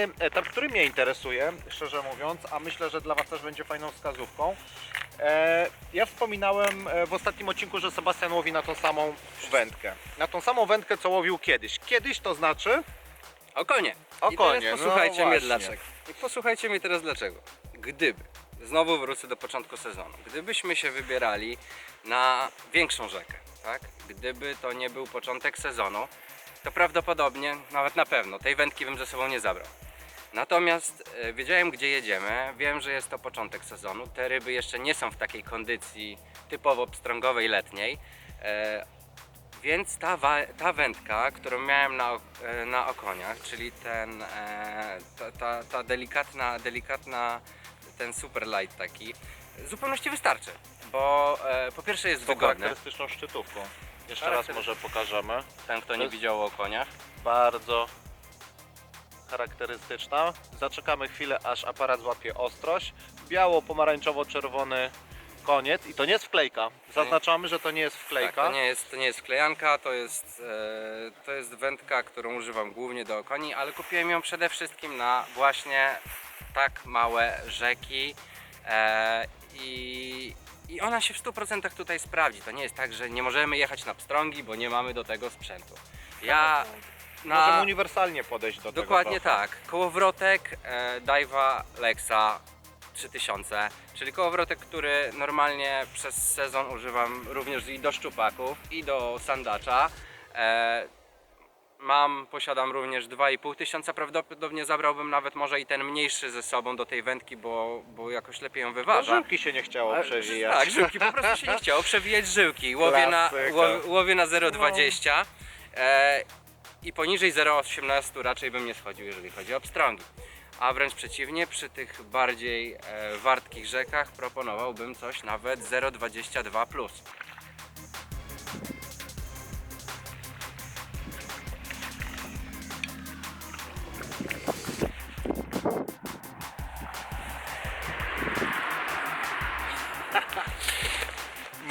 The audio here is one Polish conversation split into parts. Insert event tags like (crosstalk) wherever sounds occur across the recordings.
Kolejny etap, który mnie interesuje, szczerze mówiąc, a myślę, że dla Was też będzie fajną wskazówką. E, ja wspominałem e, w ostatnim odcinku, że Sebastian łowi na tą samą wędkę. Na tą samą wędkę, co łowił kiedyś. Kiedyś to znaczy, O konie. O I konie, teraz no posłuchajcie mnie właśnie. dlaczego. I posłuchajcie mnie teraz dlaczego. Gdyby, znowu wrócę do początku sezonu, gdybyśmy się wybierali na większą rzekę, tak? Gdyby to nie był początek sezonu, to prawdopodobnie, nawet na pewno, tej wędki bym ze sobą nie zabrał. Natomiast e, wiedziałem gdzie jedziemy, wiem, że jest to początek sezonu, te ryby jeszcze nie są w takiej kondycji typowo pstrągowej letniej, e, więc ta, ta wędka, którą miałem na, e, na okoniach, czyli ten, e, ta, ta, ta delikatna, delikatna, ten super light taki, w zupełności wystarczy, bo e, po pierwsze jest wygodne, charakterystyczną szczytówką. Jeszcze raz może pokażemy. ten kto To nie jest- widział o koniach. Bardzo charakterystyczna. Zaczekamy chwilę, aż aparat złapie ostrość. Biało-pomarańczowo-czerwony koniec. I to nie jest wklejka. Zaznaczamy, że to nie jest wklejka. Tak, to, nie jest, to nie jest klejanka, to jest, e, to jest wędka, którą używam głównie do okoni, ale kupiłem ją przede wszystkim na właśnie tak małe rzeki e, i, i ona się w 100% tutaj sprawdzi. To nie jest tak, że nie możemy jechać na pstrągi, bo nie mamy do tego sprzętu. Ja Możemy na, uniwersalnie podejść do tego. Dokładnie trochę. tak. Kołowrotek e, Daiwa Lexa 3000, czyli kołowrotek, który normalnie przez sezon używam również i do szczupaków, i do sandacza. E, mam, posiadam również 2,5 tysiąca, prawdopodobnie zabrałbym nawet może i ten mniejszy ze sobą do tej wędki, bo, bo jakoś lepiej ją No, wyważa. żyłki się nie chciało przewijać. Tak, żyłki, po prostu się nie chciało przewijać żyłki. Łowię na, Klasyka. łowię, łowię na 0,20 e, i poniżej 0,18 raczej bym nie schodził, jeżeli chodzi o pstrągi. A wręcz przeciwnie, przy tych bardziej e, wartkich rzekach proponowałbym coś nawet 0,22 plus.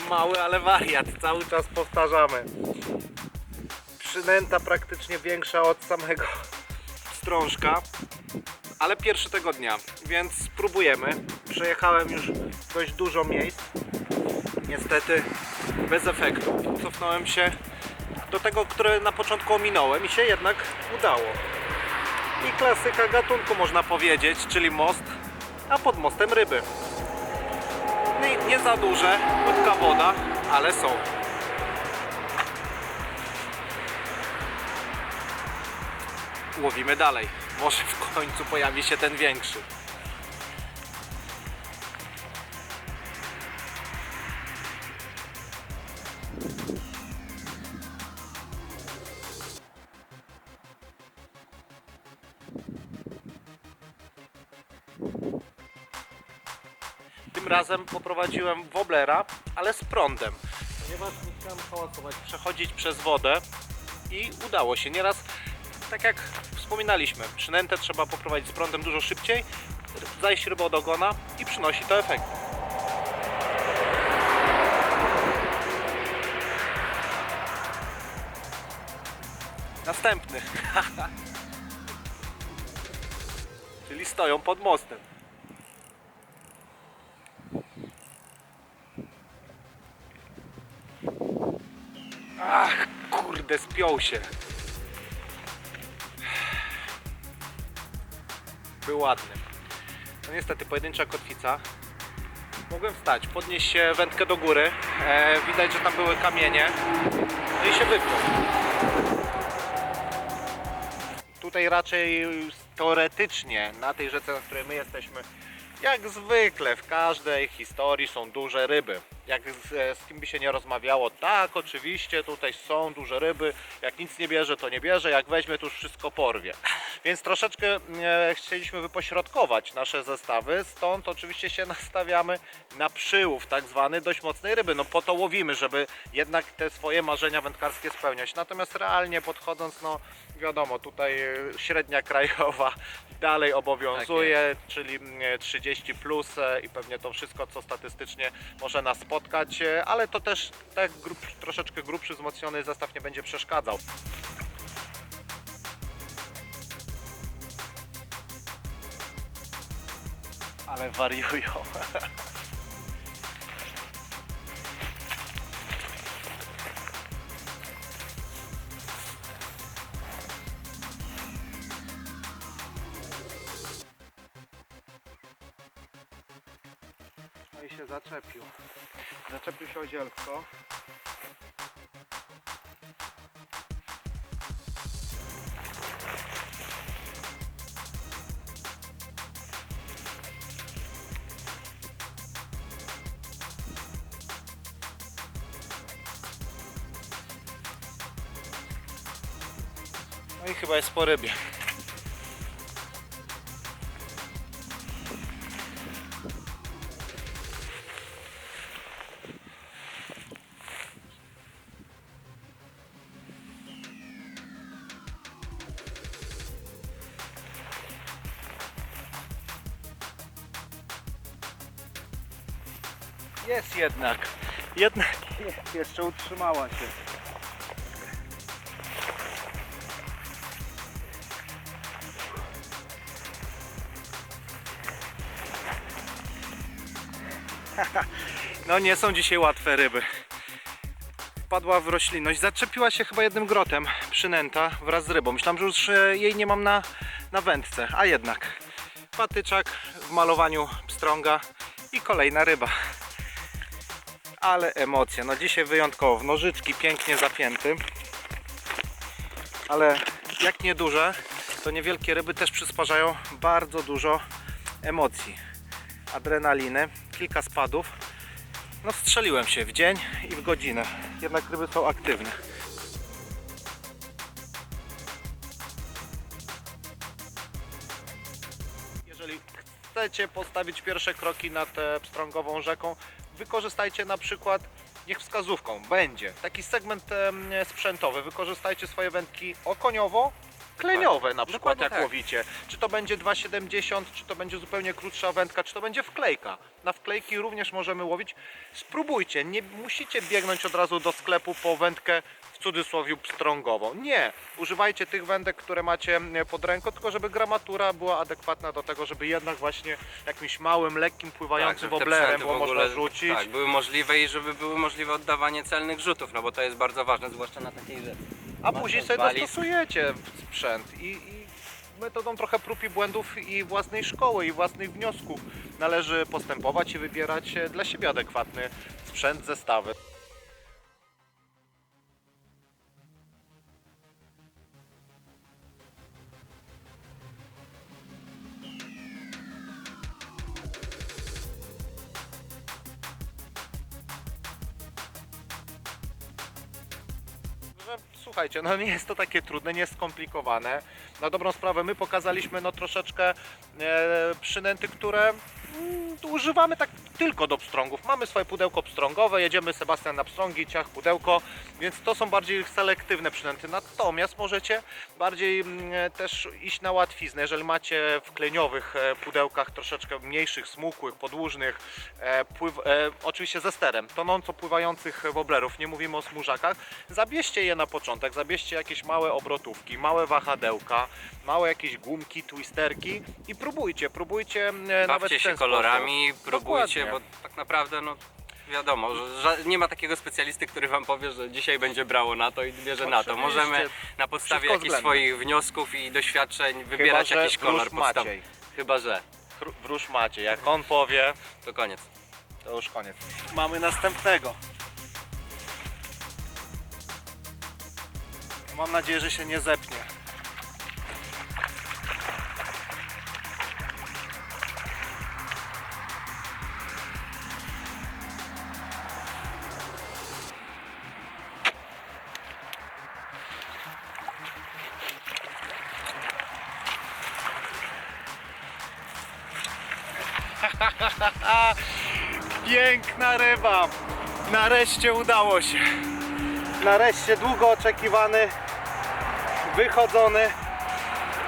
(laughs) Mały, ale wariat. Cały czas powtarzamy. Przynęta praktycznie większa od samego (laughs) strążka. Ale pierwszy tego dnia, więc spróbujemy. Przejechałem już dość dużo miejsc. Niestety bez efektu. Cofnąłem się do tego, które na początku ominąłem i się jednak udało. I klasyka gatunku można powiedzieć, czyli most, a pod mostem ryby. Nie, nie za duże, płytka woda, ale są. Łowimy dalej. Może w końcu pojawi się ten większy. Tym razem poprowadziłem woblera, ale z prądem. Ponieważ nie chciałem hałasować, przechodzić przez wodę i udało się. Nieraz, tak jak wspominaliśmy, przynętę trzeba poprowadzić z prądem dużo szybciej, zajść rybą od ogona i przynosi to efekt. Następny. (laughs) Czyli stoją pod mostem. Ach, kurde, spiął się. Był ładny. No niestety, pojedyncza kotwica. Mogłem wstać, podnieść się wędkę do góry. E, widać, że tam były kamienie. No i się wypnął. Tutaj raczej teoretycznie, na tej rzece, na której my jesteśmy, jak zwykle w każdej historii są duże ryby. Jak z, e, z kim by się nie rozmawiało, tak, oczywiście tutaj są duże ryby. Jak nic nie bierze, to nie bierze. Jak weźmie, to już wszystko porwie. Więc troszeczkę e, chcieliśmy wypośrodkować nasze zestawy, stąd oczywiście się nastawiamy na przyłów tak zwany dość mocnej ryby. No po to łowimy, żeby jednak te swoje marzenia wędkarskie spełniać. Natomiast realnie podchodząc, no wiadomo, tutaj e, średnia krajowa (laughs) dalej obowiązuje, czyli mm, 30 plus e, i pewnie to wszystko, co statystycznie może nas spotkać, e, ale to też tak grub, troszeczkę grubszy, wzmocniony zestaw nie będzie przeszkadzał. Ale wariują. (laughs) No zaczepił. Zaczepił się o. No i chyba jest po rybie. Jest jednak. Jednak jest. (laughs) Jeszcze utrzymała się. (laughs) No nie są dzisiaj łatwe ryby. Wpadła w roślinność, zaczepiła się chyba jednym grotem przynęta wraz z rybą. Myślałem, że już e, jej nie mam na, na wędce, a jednak patyczak w malowaniu pstrąga i kolejna ryba. Ale emocje, no dzisiaj wyjątkowo, nożyczki pięknie zapięty. Ale jak nieduże, to niewielkie ryby też przysparzają bardzo dużo emocji adrenaliny, kilka spadów. No strzeliłem się w dzień i w godzinę. Jednak ryby są aktywne. Jeżeli chcecie postawić pierwsze kroki nad e, pstrągową rzeką, wykorzystajcie na przykład niech wskazówką będzie taki segment sprzętowy. Wykorzystajcie swoje wędki okoniowo, kleniowe na przykład Dokładnie jak tak. łowicie. Czy to będzie 2,70, czy to będzie zupełnie krótsza wędka, czy to będzie wklejka. Na wklejki również możemy łowić. Spróbujcie, nie musicie biegnąć od razu do sklepu po wędkę w cudzysłowie pstrągową. Nie, używajcie tych wędek, które macie e, pod ręką, tylko żeby gramatura była adekwatna do tego, żeby jednak właśnie jakimś małym, lekkim, pływającym żeby te woblerem było w ogóle, można rzucić. Tak, były możliwe i żeby były możliwe oddawanie celnych rzutów, no bo to jest bardzo ważne, zwłaszcza na takiej rzeczy. A później sobie dostosujecie sprzęt i, i metodą trochę prób i błędów i własnej szkoły i własnych wniosków należy postępować i wybierać dla siebie adekwatny sprzęt, zestawy. Słuchajcie, no nie jest to takie trudne, nie jest skomplikowane. Na dobrą sprawę my pokazaliśmy no troszeczkę e, przynęty, które mm, używamy tak tylko do pstrągów. Mamy swoje pudełko pstrągowe, jedziemy Sebastian na pstrągi, ciach, pudełko, więc to są bardziej selektywne przynęty. Natomiast możecie bardziej mm, też iść na łatwiznę, jeżeli macie w kleniowych e, pudełkach troszeczkę mniejszych, smukłych, podłużnych, e, pływ, e, oczywiście ze sterem, tonąco pływających woblerów, nie mówimy o smużakach, zabierzcie je na początek, zabierzcie jakieś małe obrotówki, małe wahadełka, małe jakieś gumki, twisterki i próbujcie, próbujcie nawet w Bawcie ten się sposób. kolorami, próbujcie, Dokładnie. Bo tak naprawdę no wiadomo, że ża- nie ma takiego specjalisty, który wam powie, że dzisiaj będzie brało na to i bierze na to. Oczywiście. Możemy na podstawie Wszystko jakichś względne. swoich wniosków i doświadczeń wybierać że jakiś kolor wróż. Maciej. Chyba że Wróż macie, jak on powie, to koniec. to już koniec. Mamy następnego. Mam nadzieję, że się nie zepnie. (laughs) Piękna ryba! Nareszcie udało się. Nareszcie długo oczekiwany wychodzony,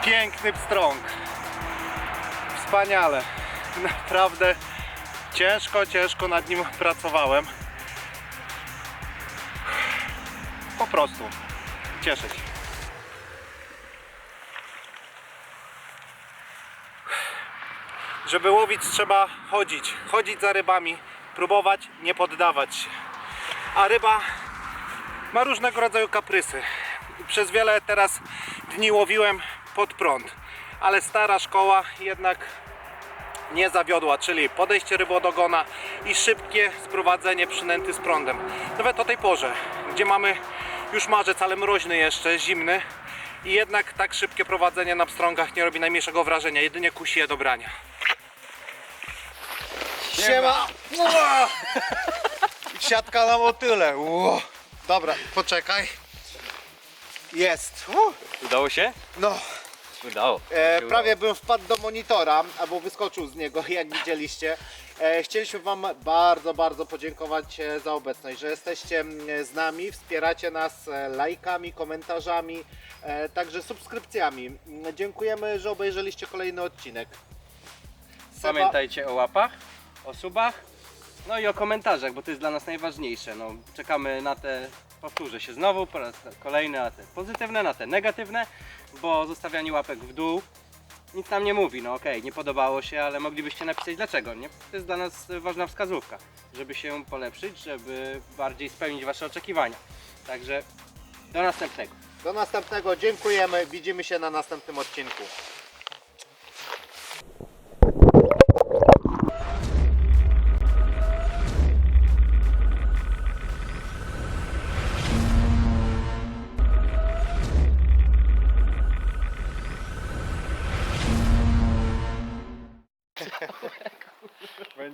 piękny pstrąg. Wspaniale. Naprawdę ciężko, ciężko nad nim pracowałem. Po prostu cieszę się. Żeby łowić trzeba chodzić, chodzić za rybami, próbować, nie poddawać się. A ryba ma różnego rodzaju kaprysy. Przez wiele teraz dni łowiłem pod prąd, ale stara szkoła jednak nie zawiodła, czyli podejście rybodogona i szybkie sprowadzenie przynęty z prądem. Nawet o tej porze, gdzie mamy już marzec, ale mroźny jeszcze, zimny i jednak tak szybkie prowadzenie na pstrągach nie robi najmniejszego wrażenia, jedynie kusi je do brania. Siema! Ua! (laughs) Siatka na motyle. Ua. Dobra, poczekaj. Jest. Udało się? No, Udało. e, prawie bym wpadł do monitora, albo wyskoczył z niego, (laughs) jak widzieliście. E, chcieliśmy Wam bardzo, bardzo podziękować e, za obecność, że jesteście z nami, wspieracie nas e, lajkami, komentarzami, e, także subskrypcjami. Dziękujemy, że obejrzeliście kolejny odcinek. Seba- Pamiętajcie o łapach, o subach, no i o komentarzach, bo to jest dla nas najważniejsze. No, czekamy na te, powtórzę się znowu, po raz kolejny na te pozytywne, na te negatywne, bo zostawianie łapek w dół nic nam nie mówi. No okej, nie podobało się, ale moglibyście napisać dlaczego, nie? To jest dla nas ważna wskazówka, żeby się polepszyć, żeby bardziej spełnić Wasze oczekiwania. Także do następnego. Do następnego, dziękujemy, widzimy się na następnym odcinku.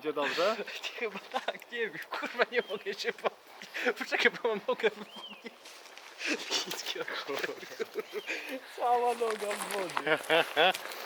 Będzie dobrze? (laughs) Chyba tak, nie wiem, kurwa nie mogę się po... Poczekaj, bo mam nogę w Cała noga w wodzie. (laughs)